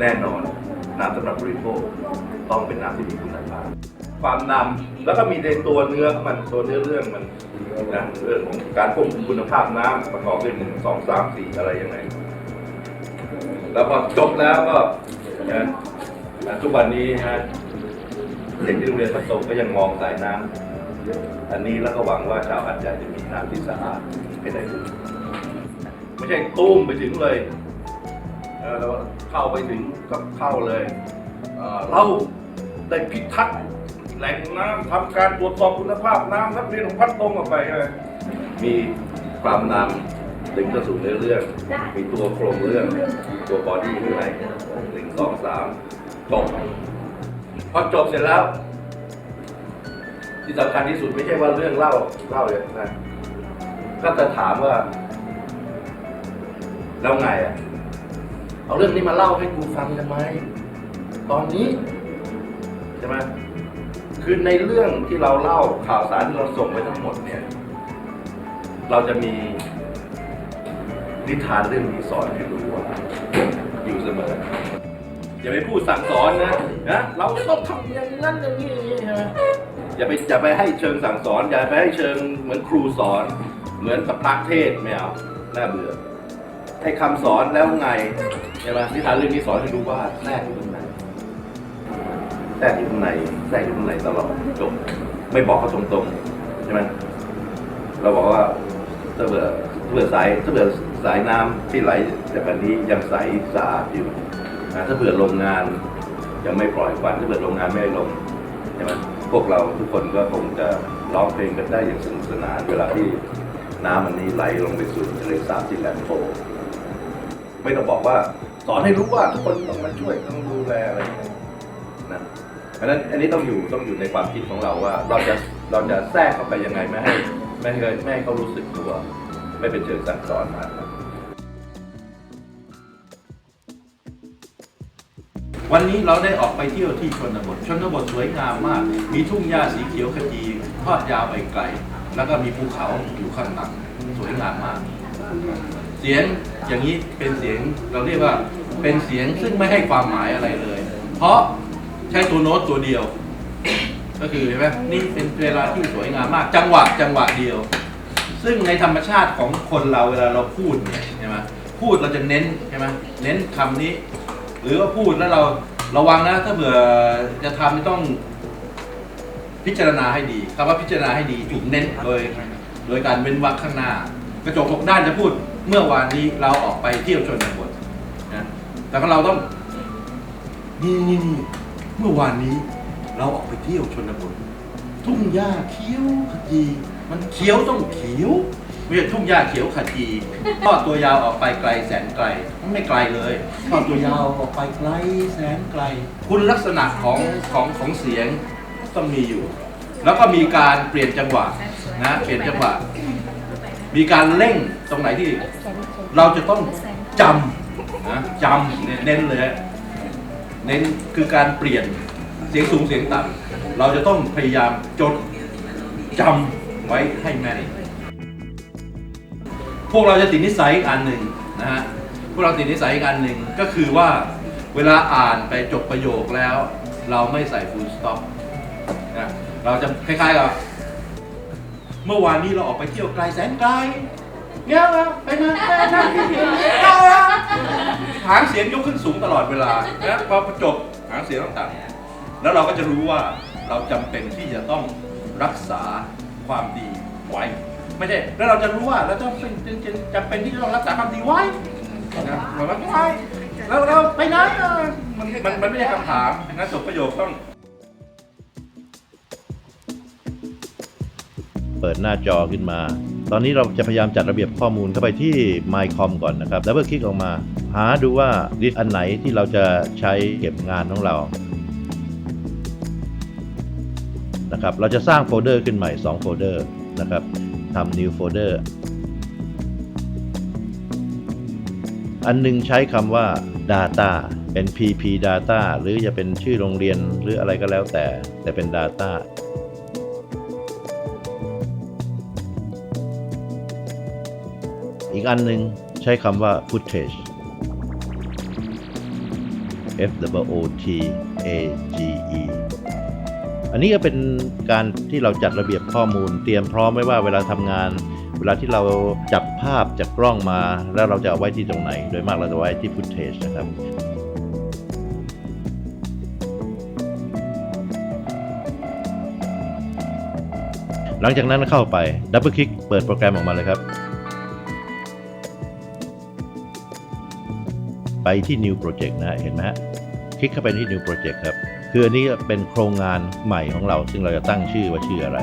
แน่นอน น้ำสำหรับบริโภคต้องเป็นน้ำที่มีคุณภาพความนำแล้วก็มีในตัวเนื้อมันตัวเนื้อเรื่องมันนะเรื่องของการควบคุมคุณภาพน้ำประกอบด้วยหนึ่งสองสามสี่อะไรยังไง แล้วพอจบแล้วก็นะทุกวันนี้ฮะเด็กที่โรงเรียนประสบก็ยังมองสายน้ำอันนี้แล้วก็หวังว่าชาวหัดใหญ่จะมีน้ำที่สะอาดให้ได้ไม่ใช่ตุ้มไปถึงเลย เออแล้วเข้าไปถึงก็เข้าเลยเอ่อเราได้พิทักษ์แหล่งน้ำทำการตรวจสอบคุณภาพน้ำนักเรียนของพัดตรงออกไปใช่ไหมมีความนำดึงเข้าสู่เนื้อเรื่อง มีตัวโครงเรื่อง ตัวบอดี้ข้างในหนึ่งสองสามจบพอจบเสร็จแล้ว ที่สำคัญที่สุดไม่ใช่ว่าเรื่องเล่าเล่าอย่างนั้นก็จะถามว่า แล้วไงอะ เอาเรื่องนี้มาเล่าให้กูฟังทำไม ตอนนี้ใช่ไหมคือในเรื่องที่เราเล่าข่าวสารที่เราส่งไปทั้งหมดเนี่ย เราจะมีนิทานเรื่องนี้สอนให้รู้ว่าอยู่เสมอ อย่าไปพูดสั่งสอนนะนะเราต้องทำอย่างนั้นอย่างนี้อย่างนี้ใช่ไหมอย่าไปอย่าไปให้เชิงสั่งสอน อย่าไปให้เชิงเหมือนครูสอน เหมือนกับพระเทศไม่เอาน่าเบื่อ ให้คำสอนแล้วไงใช่ไหมนิทานเรื่องนี้สอนให้รู้ว่าแทรกอยู่ตรงไหนแทรกอยู่ตรงไหนแทรกอยู่ตรงไหนตลอดจบไม่บอกเขาตรงๆใช่ไหมเราบอกว่าถ้าเบื่อถ้าเบื่อสายถ้าเบื่อสายน้ำที่ไหลจากอันนี้ยังใสสะอาดอยู่นะถ้าเบื่อโรงงานยังไม่ปล่อยควันถ้าเบื่อโรงงานไม่ให้ลงใช่ไหมพวกเราทุกคนก็คงจะร้องเพลงกันได้อย่างสนุกสนาน เวลาที่น้ำอันนี้ไหลลงไปสู่ทะเลสาบที่แหลมโพ ไม่ต้องบอกว่า สอนให้รู้ว่าทุกคนต้องมาช่วยต้องดูแลอะไรอย่างนี้นะเพราะฉะนั้นอันนี้ต้องอยู่ต้องอยู่ในความคิดของเราว่า เราจะเราจะแทรกเข้าไปยังไงไม่ให้ไม่ให้ไม่ให้เขารู้สึกตัว ไม่เป็นเชิงสั่งสอนมาครับวันนี้เราได้ออกไปเที่ยวที่ชนบท ชนบทสวยงามมาก มีทุ่งหญ้าสีเขียวขจีทอดยาวไปไกล แล้วก็มีภูเขาอยู่ข้างหลังสวยงามมาก เสียงอย่างนี้เป็นเสียงเราเรียกว่าเป็นเสียงซึ่งไม่ให้ความหมายอะไรเลย เพราะใช้ตัวโน้ตตัวเดียว ก็คือเห็นไหมนี่เป็นเวลาที่สวยงามมาก จังหวะจังหวะเดียว ซึ่งในธรรมชาติของคนเราเวลาเราพูดเนี่ยใช่ไหมพูดเราจะเน้นใช่ไหมเน้นคำนี้ หรือว่าพูดแล้วเราระวังนะ ถ้าเผื่อจะทำต้องพิจารณาให้ดีคำว่าพิจารณาให้ดีถูกเน้นโดยโดยการเว้นวรรคข้างหน้า กระจกหกด้านจะพูด เมื่อวานนี้เราออกไปเที่ยวชนบทนะแต่ก็เราต้องนี่นี่นี่เมื่อวานนี้ เราออกไปเที่ยวชนบท ทุ่งหญ้าเขียวขจี มันเขียวต้องเขียวไม่ใช่ทุ่งหญ้าเขียวขจีทอดตัวยาวออกไปไกลแสนไกลมันไม่ไกลเลยทอดตัวยาวออกไปไกลแสนไกล คุณลักษณะของของของเสียงต้องมีอยู่ แล้วก็มีการเปลี่ยนจังหวะนะเปลี่ยนจังหวะ มีการเร่งตรงไหนที่ เราจะต้องจำนะจำเนี่ยเน้นเลยเน้นคือการเปลี่ยนเสียงสูงเสียงต่ำเราจะต้องพยายามจดจำไว้ให้แม่นพวกเราจะติดนิสัยอีกอันหนึ่งนะฮะพวกเราติดนิสัยอีกอันหนึ่งก็คือว่าเวลาอ่านไปจบประโยคแล้ว เราไม่ใส่ full stop นะเราจะคล้ายๆกับเมื่อวานนี้เราออกไปเที่ยวไกลแสนไกล เงี้ยนะไปมาไปนะหางเสียงยกขึ้นสูงตลอดเวลานะพอจบหางเสียงต้องต่ำแล้วเราก็จะรู้ว่าเราจำเป็นที่จะต้องรักษาความดีไว้ไม่ใช่แล้วเราจะรู้ว่าเราจะเป็นจำเป็นที่จะต้องรักษาความดีไว้นะเรารักไว้แล้วเราไปไหนมันมันมันไม่ใช่คำถามนะจบประโยคต้อง เปิดหน้าจอขึ้นมา ตอนนี้เราจะพยายามจัดระเบียบข้อมูลเข้าไปที่ MyCom ก่อนนะครับ แล้วเมื่อคลิกออกมา หาดูว่าลิสต์อันไหนที่เราจะใช้เก็บงานของเรานะครับเราจะสร้างโฟลเดอร์ขึ้นใหม่ 2 โฟลเดอร์นะครับทำ new folder อันหนึงใช้คำว่า data เป็น pp data หรือจะเป็นชื่อโรงเรียนหรืออะไรก็แล้วแต่ แต่เป็น data อีกอันหนึ่งใช้คำว่า footage F W O T A G E อันนี้ก็เป็นการที่เราจัดระเบียบข้อมูล เตรียมพร้อมไว้ว่าเวลาทำงาน เวลาที่เราจับภาพจากกล้องมา แล้วเราจะเอาไว้ที่ตรงไหน โดยมากเราจะไว้ที่ footage นะครับหลังจากนั้นเข้าไปดับเบิลคลิกเปิดโปรแกรมออกมาเลยครับ ไปที่ New Project นะเห็นไหมฮะคลิกเข้าไปที่ New Project ครับคืออันนี้เป็นโครงงานใหม่ของเรา ซึ่งเราจะตั้งชื่อว่าชื่ออะไร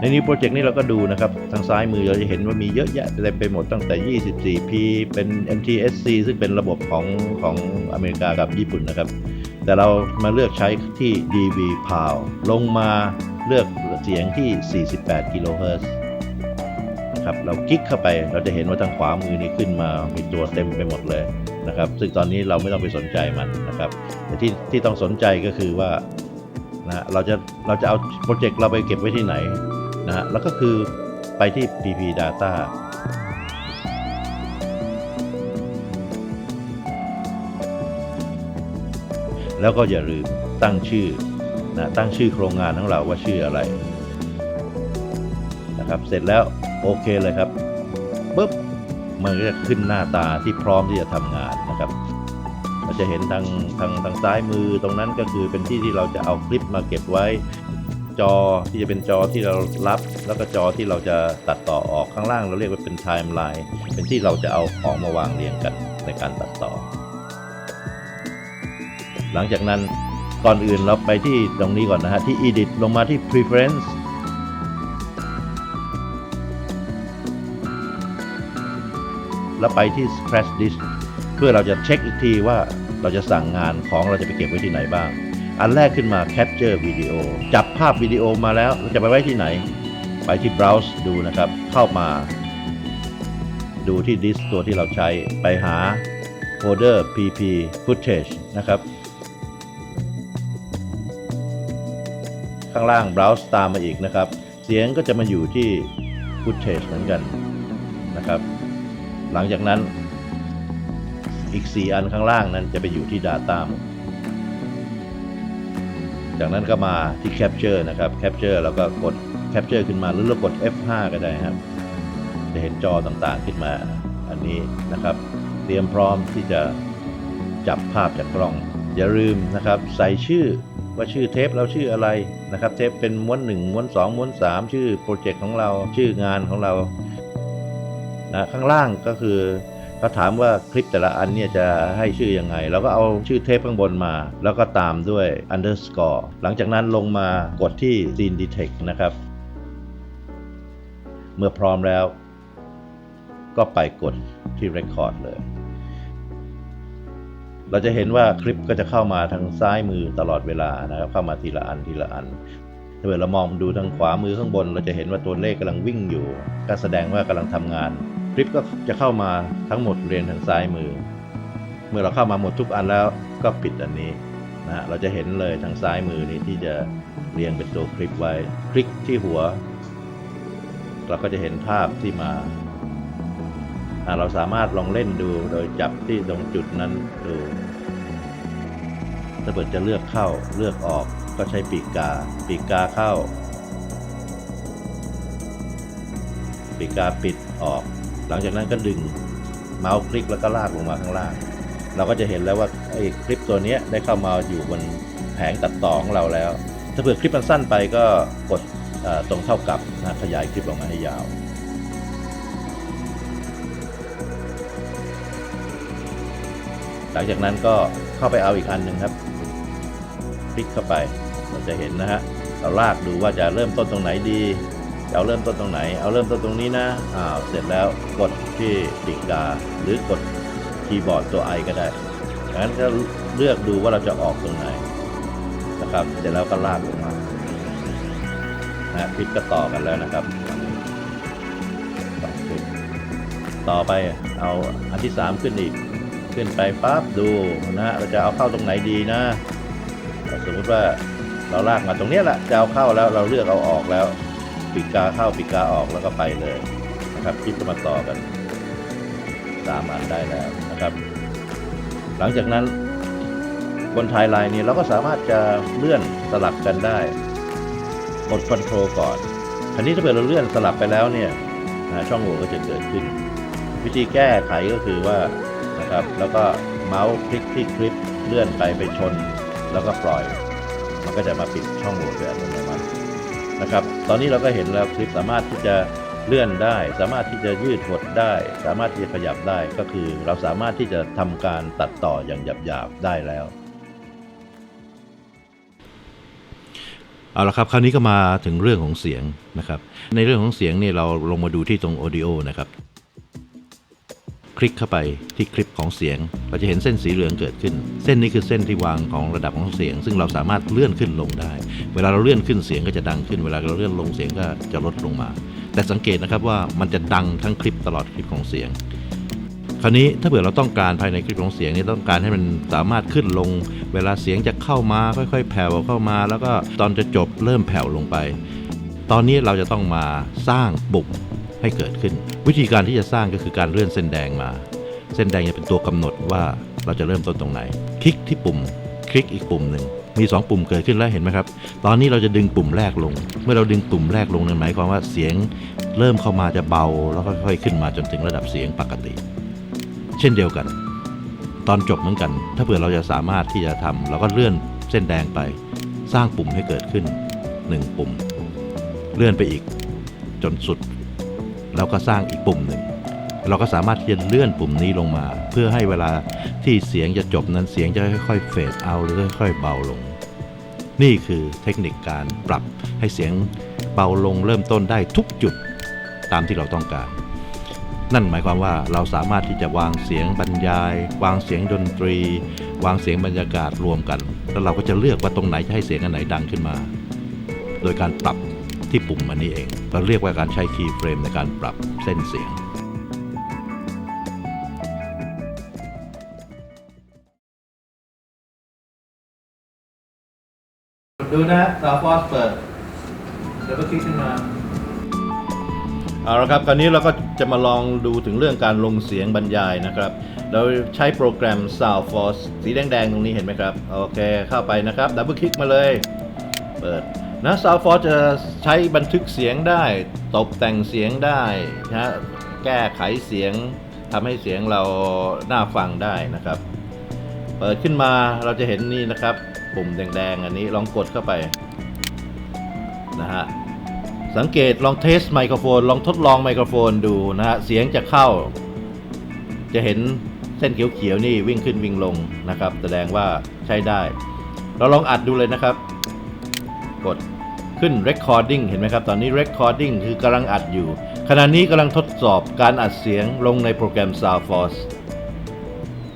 ใน New Project นี่เราก็ดูนะครับ ทางซ้ายมือเราจะเห็นว่ามีเยอะแยะเต็มไปหมดตั้งแต่ 24P เป็น NTSC ซึ่งเป็นระบบของของอเมริกากับญี่ปุ่นนะครับ แต่เรามาเลือกใช้ที่ DV PAL ลงมาเลือกเสียงที่ 48 กิโลเฮิรตซ์นะครับ เราคลิกเข้าไปเราจะเห็นว่าทางขวามือนี้ขึ้นมามีตัวเต็มไปหมดเลย นะครับ ซึ่งตอนนี้เราไม่ต้องไปสนใจมันนะครับแต่ที่ที่ต้องสนใจก็คือว่านะเราจะเราจะเอาโปรเจกต์เราไปเก็บไว้ที่ไหนนะฮะแล้วก็คือไปที่ PP Data แล้วก็อย่าลืมตั้งชื่อนะตั้งชื่อโครงงานของเราว่าชื่ออะไรนะครับ เสร็จแล้วโอเคเลยครับปุ๊บ มันก็จะขึ้นหน้าตาที่พร้อมที่จะทำงานนะครับเราจะเห็นทางทางทางซ้ายมือตรงนั้นก็คือเป็นที่ที่เราจะเอาคลิปมาเก็บไว้ จอที่จะเป็นจอที่เรารับ แล้วก็จอที่เราจะตัดต่อออกข้างล่างเราเรียกว่าเป็นไทม์ไลน์เป็นที่เราจะเอาของมาวางเรียงกันในการตัดต่อ หลังจากนั้นก่อนอื่นเราไปที่ตรงนี้ก่อนนะฮะที่ edit ลงมาที่ preference แล้วไปที่ scratch disk เพื่อเราจะเช็คอีกทีว่าเราจะสั่งงานของเราจะไปเก็บไว้ที่ไหนบ้าง อันแรกขึ้นมา capture video จับภาพวิดีโอมาแล้วเราจะไปไว้ที่ไหน ไปที่ browse ดูนะครับ เข้ามา ดูที่ดิสตัวที่เราใช้ไปหาโฟลเดอร์ pp footage นะครับ ข้างล่าง browse ตามมาอีกนะครับ เสียงก็จะมาอยู่ที่ footage เหมือนกันนะครับ หลังจากนั้นอีก 4 อันข้างล่างนั้นจะไปอยู่ที่ data หมดจากนั้นก็มาที่ capture นะครับ capture แล้วก็กด capture ขึ้นมาหรือเรากด F5 ก็ได้ครับ จะเห็นจอต่างๆขึ้นมาอันนี้นะครับ เตรียมพร้อมที่จะจับภาพจากกล้อง อย่าลืมนะครับ ใส่ชื่อว่าชื่อเทปเราชื่ออะไรนะครับ เทปเป็นม้วน1ม้วน2ม้วน3 ชื่อโปรเจกต์ของเราชื่องานของเรา นะข้างล่างก็คือเขาถามว่าคลิปแต่ละอันเนี่ยจะให้ชื่อยังไงเราก็เอาชื่อเทปข้างบนมา แล้วก็ตามด้วย underscore หลังจากนั้นลงมากดที่ scene detect นะครับ เมื่อพร้อมแล้ว ก็ไปกดที่ record เลย เราจะเห็นว่าคลิปก็จะเข้ามาทางซ้ายมือตลอดเวลานะครับ เข้ามาทีละอันทีละอันถ้าเกิดเรามองดูทางขวามือข้างบน เราจะเห็นว่าตัวเลขกำลังวิ่งอยู่ ก็แสดงว่ากำลังทำงาน ลิปก็จะเข้ามาทั้งหมดเรียงทางซ้ายมือ เมื่อเราเข้ามาหมดทุกอันแล้วก็ปิดอันนี้นะฮะเราจะเห็นเลยทางซ้ายมือนี้ที่จะเรียงเป็นตัวคลิปไว้ คลิกที่หัว เราก็จะเห็นภาพที่มา เราสามารถลองเล่นดูโดยจับที่ตรงจุดนั้นดู ถ้าเกิดจะเลือกเข้าเลือกออกก็ใช้ปีกกา ปีกกาเข้า ปีกกาปิดออก หลังจากนั้นก็ดึงเมาส์คลิกแล้วก็ลากลงมาข้างล่าง เราก็จะเห็นแล้วว่าไอ้คลิปตัวนี้ได้เข้ามาอยู่บนแผงตัดต่อของเราแล้ว ถ้าเผื่อคลิปมันสั้นไปก็กดตรงเท่ากับนะขยายคลิปออกมาให้ยาวหลังจากนั้นก็เข้าไปเอาอีกอันหนึ่งครับ คลิกเข้าไป เราจะเห็นนะฮะ เราลากดูว่าจะเริ่มต้นตรงไหนดี เอาเริ่มต้นตรงไหน เอาเริ่มต้นตรงนี้นะอ้าวเสร็จแล้วกดที่ปีกกาหรือกดคีย์บอร์ดตัว I ก็ได้ดังนั้นก็เลือกดูว่าเราจะออกตรงไหนนะครับ เสร็จแล้วก็ลากลงมานะคลิปก็ต่อกันแล้วนะครับต่อไปเอาอันที่สามขึ้นอีก ขึ้นไปปั๊บดูนะฮะเราจะเอาเข้าตรงไหนดีนะ สมมติว่าเราลากมาตรงนี้แหละจะเอาเข้าแล้วเราเลือกเอาออกแล้ว ปีกาเข้าปีกกาออกแล้วก็ไปเลยนะครับคลิปก็มาต่อกันสามอันได้แล้วนะครับ หลังจากนั้นบนไทม์ไลน์นี้เราก็สามารถจะเลื่อนสลับกันได้กดคอนโทรลก่อนอันนี้ถ้าเกิดเราเลื่อนสลับไปแล้วเนี่ยนะช่องโหว่ก็จะเกิดขึ้น วิธีแก้ไขก็คือว่านะครับ แล้วก็เมาส์คลิกที่คลิปเลื่อนไปไปชน แล้วก็ปล่อย มันก็จะมาปิดช่องโหว่โดยอัตโนมัติ นะครับ ตอนนี้เราก็เห็นแล้วคลิปสามารถที่จะเลื่อนได้ สามารถที่จะยืดหดได้ สามารถที่จะขยับได้ก็คือ เราสามารถที่จะทำการตัดต่ออย่างหยาบๆได้แล้วเอาละครับคราวนี้ก็มาถึงเรื่องของเสียงนะครับ ในเรื่องของเสียงนี่เราลงมาดูที่ตรง audio นะครับ คลิกเข้าไปที่คลิปของเสียงเราจะเห็นเส้นสีเหลืองเกิดขึ้น เส้นนี้คือเส้นที่วางของระดับของเสียง ซึ่งเราสามารถเลื่อนขึ้นลงได้ เวลาเราเลื่อนขึ้นเสียงก็จะดังขึ้น เวลาเราเลื่อนลงเสียงก็จะลดลงมา แต่สังเกตนะครับว่ามันจะดังทั้งคลิปตลอดคลิปของเสียง คราวนี้ถ้าเผื่อเราต้องการภายในคลิปของเสียงนี่ต้องการให้มันสามารถขึ้นลง เวลาเสียงจะเข้ามาค่อย ๆ แผ่วเข้ามา แล้วก็ตอนจะจบเริ่มแผ่วลงไป ตอนนี้เราจะต้องมาสร้างปุ่ม ให้เกิดขึ้น วิธีการที่จะสร้างก็คือการเลื่อนเส้นแดงมา เส้นแดงจะเป็นตัวกำหนดว่าเราจะเริ่มต้นตรงไหน คลิกที่ปุ่ม คลิกอีกปุ่มหนึ่งมี 2 ปุ่มเกิดขึ้นแล้วเห็นไหมครับ ตอนนี้เราจะดึงปุ่มแรกลง เมื่อเราดึงปุ่มแรกลงนั่นหมายความว่าเสียงเริ่มเข้ามาจะเบา แล้วก็ค่อยๆขึ้นมาจนถึงระดับเสียงปกติ เช่นเดียวกัน ตอนจบเหมือนกัน ถ้าเผื่อเราจะสามารถที่จะทำเราก็เลื่อนเส้นแดงไป สร้างปุ่มให้เกิดขึ้น 1 ปุ่ม เลื่อนไปอีก จนสุด แล้วก็สร้างอีกปุ่มหนึ่ง เราก็สามารถที่จะเลื่อนปุ่มนี้ลงมา เพื่อให้เวลาที่เสียงจะจบนั้นเสียงจะค่อยๆเฟดเอาหรือค่อยๆเบาลง นี่คือเทคนิคการปรับให้เสียงเบาลงเริ่มต้นได้ทุกจุดตามที่เราต้องการ นั่นหมายความว่าเราสามารถที่จะวางเสียงบรรยาย วางเสียงดนตรี วางเสียงบรรยากาศรวมกัน แล้วเราก็จะเลือกว่าตรงไหนจะให้เสียงอันไหนดังขึ้นมา โดยการปรับ ที่ปุ่มอันนี้เอง เราเรียกว่าการใช้คีย์เฟรมในการปรับเส้นเสียงดูนะสาวฟอสเปิดแล้วก็คลิกขึ้นมา เอาละครับ คราวนี้เราก็จะมาลองดูถึงเรื่องการลงเสียงบรรยายนะครับ เราใช้โปรแกรม Soundforce สีแดง ๆ ตรงนี้เห็นไหมครับ โอเค เข้าไปนะครับ ดับเบิลคลิกมาเลย เปิด นะ Soundforce จะใช้บันทึกเสียงได้ ตกแต่งเสียงได้นะฮะแก้ไขเสียงทำให้เสียงเราน่าฟังได้นะครับ เปิดขึ้นมาเราจะเห็นนี่นะครับ ปุ่มแดงๆ อันนี้ลองกดเข้าไปนะฮะสังเกตลองเทสไมโครโฟน ลองทดลองไมโครโฟนดูนะฮะเสียงจะเข้า จะเห็นเส้นเขียวๆนี่วิ่งขึ้นวิ่งลงนะครับ แสดงว่าใช้ได้ เราลองอัดดูเลยนะครับ กดขึ้น recording เห็นไหมครับ ตอนนี้ recording คือกำลังอัดอยู่ ขณะนี้กำลังทดสอบการอัดเสียงลงในโปรแกรม Soundforce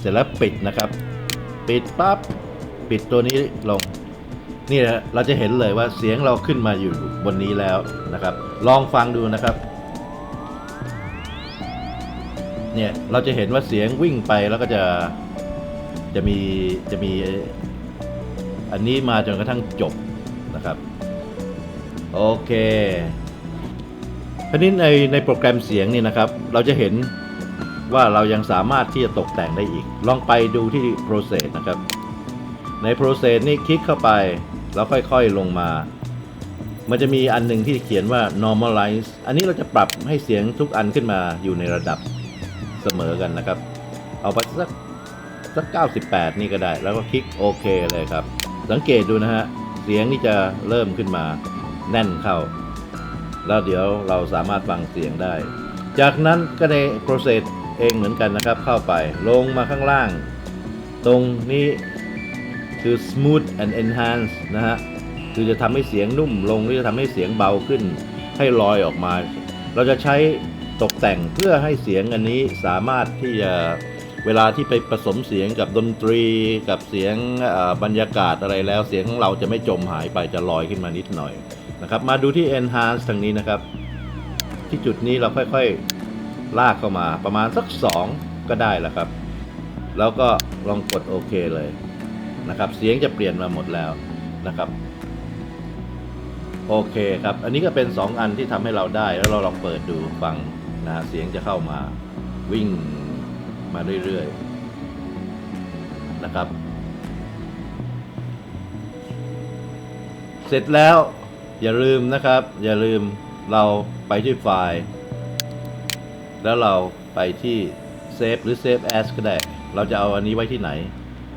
เสร็จแล้วปิดนะครับ ปิดปั๊บปิดตัวนี้ลง นี่นะเราจะเห็นเลยว่าเสียงเราขึ้นมาอยู่บนนี้แล้วนะครับ ลองฟังดูนะครับเนี่ยเราจะเห็นว่าเสียงวิ่งไปแล้วก็จะจะมีจะมีอันนี้มาจนกระทั่งจบ นะครับ โอเคทีนี้ในในโปรแกรมเสียงนี่นะครับ เราจะเห็นว่าเรายังสามารถที่จะตกแต่งได้อีก ลองไปดูที่ process นะครับ ใน process นี่คลิกเข้าไป แล้วค่อยๆลงมา มันจะมีอันหนึ่งที่เขียนว่า normalize อันนี้เราจะปรับให้เสียงทุกอันขึ้นมาอยู่ในระดับเสมอกันนะครับ เอาไปสักสัก 98 นี่ก็ได้ แล้วก็คลิกโอเคเลยครับ สังเกตดูนะฮะ เสียงนี่จะเริ่มขึ้นมาแน่นเข้า แล้วเดี๋ยวเราสามารถฟังเสียงได้ จากนั้นก็ใน process เองเหมือนกันนะครับ เข้าไปลงมาข้างล่าง ตรงนี้คือ smooth and enhance นะฮะ คือจะทำให้เสียงนุ่มลงหรือจะทำให้เสียงเบาขึ้น ให้ลอยออกมา เราจะใช้ตกแต่งเพื่อให้เสียงอันนี้สามารถที่จะ เวลาที่ไปผสมเสียงกับดนตรีกับเสียงบรรยากาศอะไรแล้ว เสียงของเราจะไม่จมหายไปจะลอยขึ้นมานิดหน่อยนะครับ มาดูที่ enhance ทางนี้นะครับ ที่จุดนี้เราค่อยๆลากเข้ามาประมาณสัก 2 ก็ได้แล้วครับ แล้วก็ลองกดโอเคเลยนะครับ เสียงจะเปลี่ยนมาหมดแล้วนะครับโอเคครับ อันนี้ก็เป็น 2 อันที่ทำให้เราได้แล้วเราลองเปิดดูฟังนะเสียงจะเข้ามาวิ่ง มาเรื่อยๆนะครับ เสร็จแล้วอย่าลืมนะครับ อย่าลืมเราไปที่ไฟล์ แล้วเราไปที่เซฟหรือ Save As ก็ได้ เราจะเอาอันนี้ไว้ที่ไหน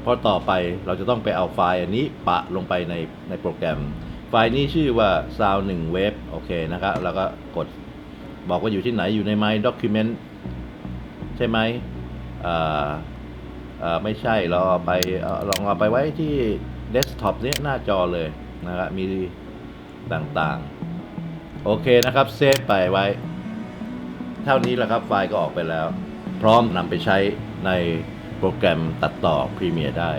เพราะต่อไปเราจะต้องไปเอาไฟล์อันนี้ปะลงไปในในโปรแกรม ไฟล์นี้ชื่อว่า sound 1 web โอเคนะครับ แล้วก็กดบอกว่าอยู่ที่ไหนอยู่ใน my document ใช่ไหม ไม่ใช่เราเอาไปเอาลองเอาไปไว้ที่เดสก์ท็อปนี้หน้าจอเลยนะครับมีต่างๆ โอเคนะครับ เซฟไปไว้ เท่านี้แหละครับไฟล์ก็ออกไปแล้ว พร้อมนำไปใช้ในโปรแกรมตัดต่อ Premiere ได้